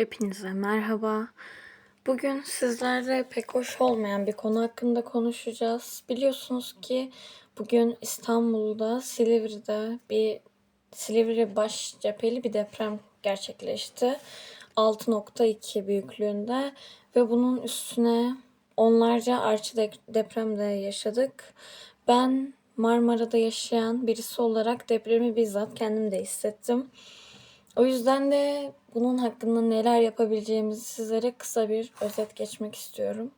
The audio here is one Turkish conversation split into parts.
Hepinize merhaba. Bugün sizlerle pek hoş olmayan bir konu hakkında konuşacağız. Biliyorsunuz ki bugün İstanbul'da, Silivri'de bir Silivri baş cepheli bir deprem gerçekleşti. 6.2 büyüklüğünde ve bunun üstüne onlarca artçı de- deprem de yaşadık. Ben Marmara'da yaşayan birisi olarak depremi bizzat kendim de hissettim. O yüzden de bunun hakkında neler yapabileceğimizi sizlere kısa bir özet geçmek istiyorum.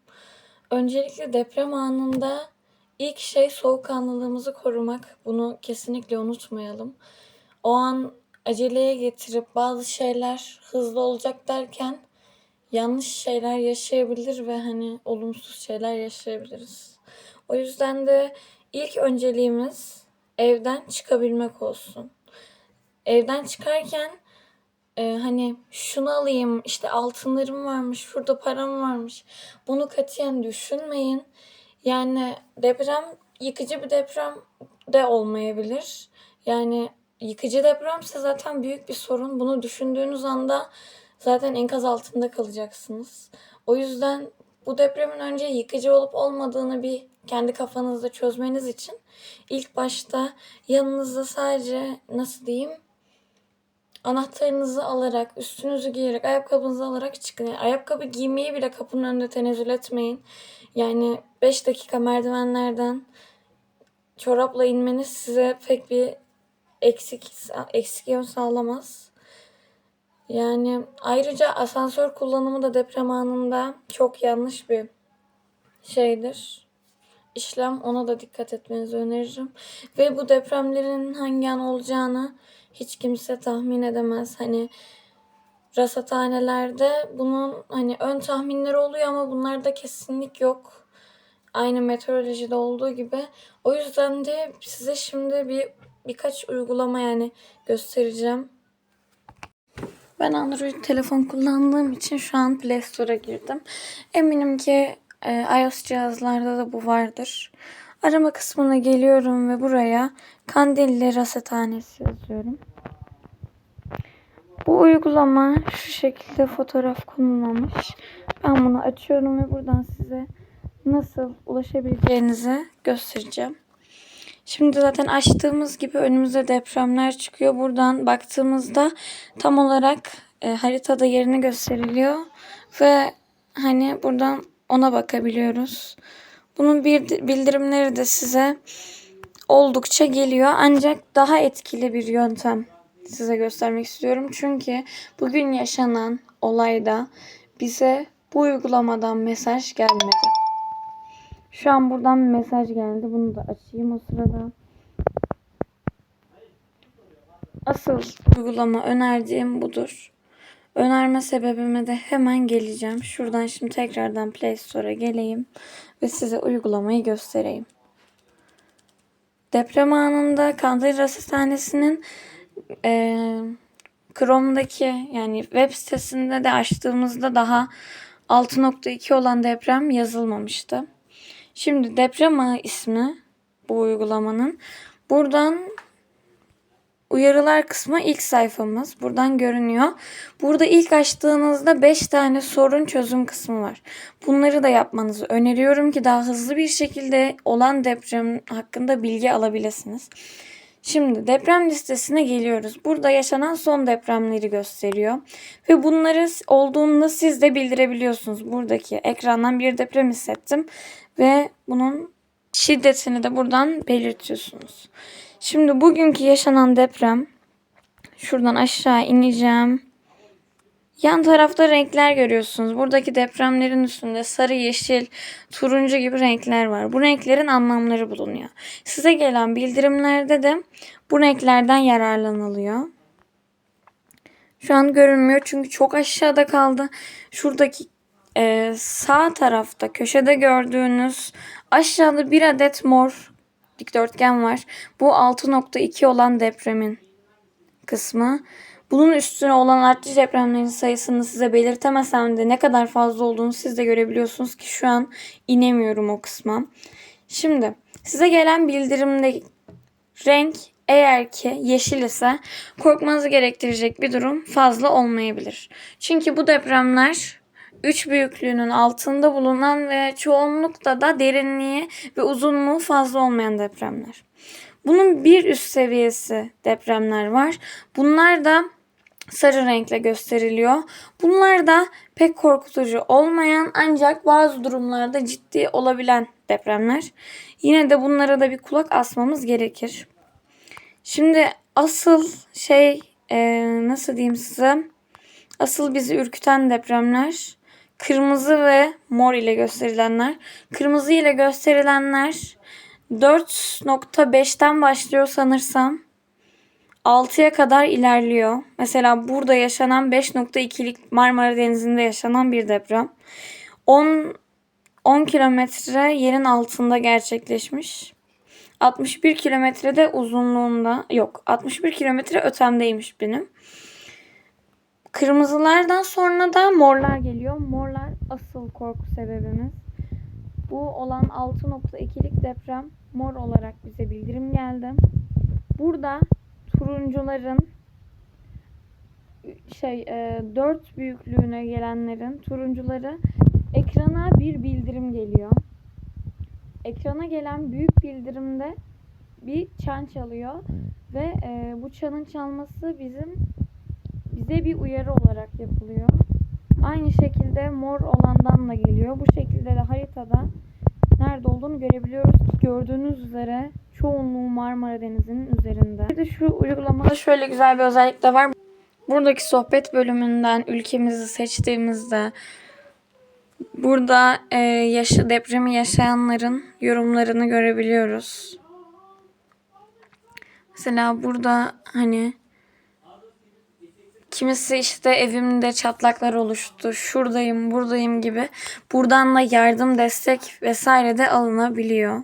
Öncelikle deprem anında ilk şey soğukkanlılığımızı korumak. Bunu kesinlikle unutmayalım. O an aceleye getirip bazı şeyler hızlı olacak derken yanlış şeyler yaşayabilir ve hani olumsuz şeyler yaşayabiliriz. O yüzden de ilk önceliğimiz evden çıkabilmek olsun. Evden çıkarken e, hani şunu alayım işte altınlarım varmış şurada param varmış bunu katiyen düşünmeyin. Yani deprem yıkıcı bir deprem de olmayabilir. Yani yıkıcı depremse zaten büyük bir sorun. Bunu düşündüğünüz anda zaten enkaz altında kalacaksınız. O yüzden bu depremin önce yıkıcı olup olmadığını bir kendi kafanızda çözmeniz için ilk başta yanınızda sadece nasıl diyeyim anahtarınızı alarak, üstünüzü giyerek, ayakkabınızı alarak çıkın. Yani ayakkabı giymeyi bile kapının önünde tenezzül etmeyin. Yani 5 dakika merdivenlerden çorapla inmeniz size pek bir eksik eksik yön sağlamaz. Yani ayrıca asansör kullanımı da deprem anında çok yanlış bir şeydir. İşlem ona da dikkat etmenizi öneririm. Ve bu depremlerin hangi an olacağını hiç kimse tahmin edemez. Hani rasathanelerde bunun hani ön tahminleri oluyor ama bunlarda kesinlik yok. Aynı meteorolojide olduğu gibi. O yüzden de size şimdi bir birkaç uygulama yani göstereceğim. Ben Android telefon kullandığım için şu an Play Store'a girdim. Eminim ki e, iOS cihazlarda da bu vardır. Arama kısmına geliyorum ve buraya Kandilli Rasathanesi yazıyorum. Bu uygulama şu şekilde fotoğraf konumlamış. Ben bunu açıyorum ve buradan size nasıl ulaşabileceğinizi göstereceğim. Şimdi zaten açtığımız gibi önümüze depremler çıkıyor. Buradan baktığımızda tam olarak e, haritada yerini gösteriliyor ve hani buradan ona bakabiliyoruz. Bunun bir bildirimleri de size oldukça geliyor ancak daha etkili bir yöntem size göstermek istiyorum. Çünkü bugün yaşanan olayda bize bu uygulamadan mesaj gelmedi. Şu an buradan bir mesaj geldi. Bunu da açayım o sırada. Asıl uygulama önerdiğim budur. Önerme sebebime de hemen geleceğim. Şuradan şimdi tekrardan Play Store'a geleyim ve size uygulamayı göstereyim. Deprem anında Kandil Rasathanesi'nin e, Chrome'daki yani web sitesinde de açtığımızda daha 6.2 olan deprem yazılmamıştı. Şimdi deprem ağı ismi bu uygulamanın. Buradan uyarılar kısmı ilk sayfamız. Buradan görünüyor. Burada ilk açtığınızda 5 tane sorun çözüm kısmı var. Bunları da yapmanızı öneriyorum ki daha hızlı bir şekilde olan deprem hakkında bilgi alabilirsiniz. Şimdi deprem listesine geliyoruz. Burada yaşanan son depremleri gösteriyor. Ve bunları olduğunda siz de bildirebiliyorsunuz. Buradaki ekrandan bir deprem hissettim. Ve bunun şiddetini de buradan belirtiyorsunuz. Şimdi bugünkü yaşanan deprem şuradan aşağı ineceğim. Yan tarafta renkler görüyorsunuz. Buradaki depremlerin üstünde sarı, yeşil, turuncu gibi renkler var. Bu renklerin anlamları bulunuyor. Size gelen bildirimlerde de bu renklerden yararlanılıyor. Şu an görünmüyor çünkü çok aşağıda kaldı. Şuradaki e, sağ tarafta köşede gördüğünüz aşağıda bir adet mor dikdörtgen var. Bu 6.2 olan depremin kısmı. Bunun üstüne olan artçı depremlerin sayısını size belirtemesem de ne kadar fazla olduğunu siz de görebiliyorsunuz ki şu an inemiyorum o kısma. Şimdi size gelen bildirimde renk eğer ki yeşil ise korkmanızı gerektirecek bir durum fazla olmayabilir. Çünkü bu depremler 3 büyüklüğünün altında bulunan ve çoğunlukla da derinliği ve uzunluğu fazla olmayan depremler. Bunun bir üst seviyesi depremler var. Bunlar da sarı renkle gösteriliyor. Bunlar da pek korkutucu olmayan ancak bazı durumlarda ciddi olabilen depremler. Yine de bunlara da bir kulak asmamız gerekir. Şimdi asıl şey e, nasıl diyeyim size? Asıl bizi ürküten depremler kırmızı ve mor ile gösterilenler. Kırmızı ile gösterilenler 4.5'ten başlıyor sanırsam. 6'ya kadar ilerliyor. Mesela burada yaşanan 5.2'lik Marmara Denizi'nde yaşanan bir deprem. 10 10 kilometre yerin altında gerçekleşmiş. 61 kilometrede uzunluğunda yok 61 kilometre ötemdeymiş benim. Kırmızılardan sonra da morlar geliyor. Morlar asıl korku sebebimiz. Bu olan 6.2'lik deprem mor olarak bize bildirim geldi. Burada turuncuların şey e, 4 büyüklüğüne gelenlerin turuncuları ekrana bir bildirim geliyor. Ekrana gelen büyük bildirimde bir çan çalıyor ve e, bu çanın çalması bizim bize bir uyarı olarak yapılıyor. Aynı şekilde mor olandan da geliyor. Bu şekilde de haritada nerede olduğunu görebiliyoruz gördüğünüz üzere çoğunluğu Marmara Denizi'nin üzerinde. Bir de şu uygulamada şöyle güzel bir özellik de var. Buradaki sohbet bölümünden ülkemizi seçtiğimizde burada e, yaşa, depremi yaşayanların yorumlarını görebiliyoruz. Mesela burada hani kimisi işte evimde çatlaklar oluştu, şuradayım, buradayım gibi buradan da yardım, destek vesaire de alınabiliyor.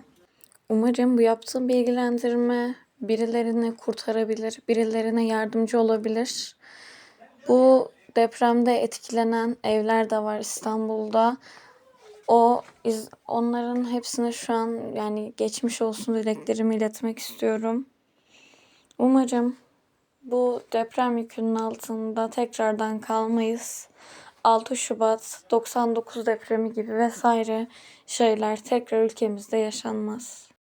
Umarım bu yaptığım bilgilendirme birilerini kurtarabilir, birilerine yardımcı olabilir. Bu depremde etkilenen evler de var İstanbul'da. O onların hepsine şu an yani geçmiş olsun dileklerimi iletmek istiyorum. Umarım bu deprem yükünün altında tekrardan kalmayız. 6 Şubat 99 depremi gibi vesaire şeyler tekrar ülkemizde yaşanmaz.